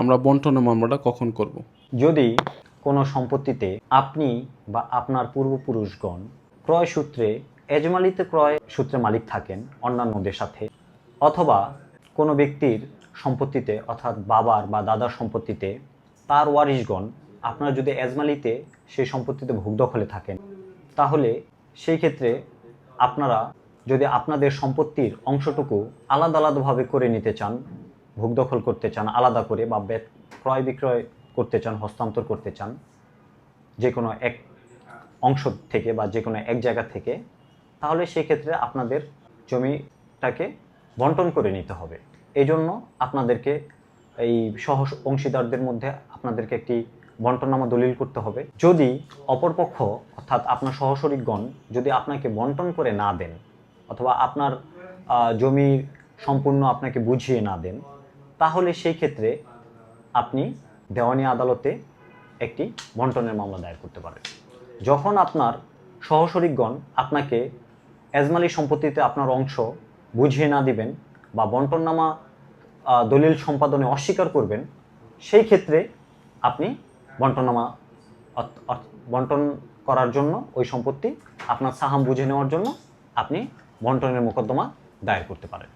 আমরা বন্টনের মামলাটা কখন করব? যদি কোনো সম্পত্তিতে আপনি বা আপনার পূর্বপুরুষগণ ক্রয় সূত্রে, এজমালিতে ক্রয় সূত্রে মালিক থাকেন অন্যান্যদের সাথে, অথবা কোনো ব্যক্তির সম্পত্তিতে, অর্থাৎ বাবার বা দাদার সম্পত্তিতে, তার ওয়ারিশগণ আপনারা যদি এজমালিতে সেই সম্পত্তিতে ভোগ দখলে থাকেন, তাহলে সেই ক্ষেত্রে আপনারা যদি আপনাদের সম্পত্তির অংশটুকু আলাদা আলাদাভাবে করে নিতে চান ভোগ দখল করতে চান আলাদা করে বা ক্রয় বিক্রয় করতে চান হস্তান্তর করতে চান যে কোনো এক অংশ থেকে বা যে কোনো এক জায়গা থেকে তাহলে সেই ক্ষেত্রে আপনাদের জমিটাকে বন্টন করে নিতে হবে। এই জন্য আপনাদেরকে এই সহ অংশীদারদের মধ্যে আপনাদেরকে একটি বন্টননামা দলিল করতে হবে। যদি অপরপক্ষ অর্থাৎ আপনার সহশরিকগণ যদি আপনাকে বন্টন করে না দেন অথবা আপনার আহ, জমি সম্পূর্ণ আপনাকে বুঝিয়ে না দেন তাহলে সেই ক্ষেত্রে আপনি দেওয়ানি আদালতে একটি বন্টনের মামলা দায়ের করতে পারেন যখন আপনার সহশরিকগণ আপনাকে এজমালি সম্পত্তিতে আপনার অংশ বুঝিয়ে না দিবেন বা বন্টননামা দলিল সম্পাদনে অস্বীকার করবেন, সেই ক্ষেত্রে আপনি বন্টননামা বন্টন করার জন্য ওই সম্পত্তি আপনার সাহাম বুঝে নেওয়ার জন্য আপনি বন্টনের মোকদ্দমা দায়ের করতে পারেন।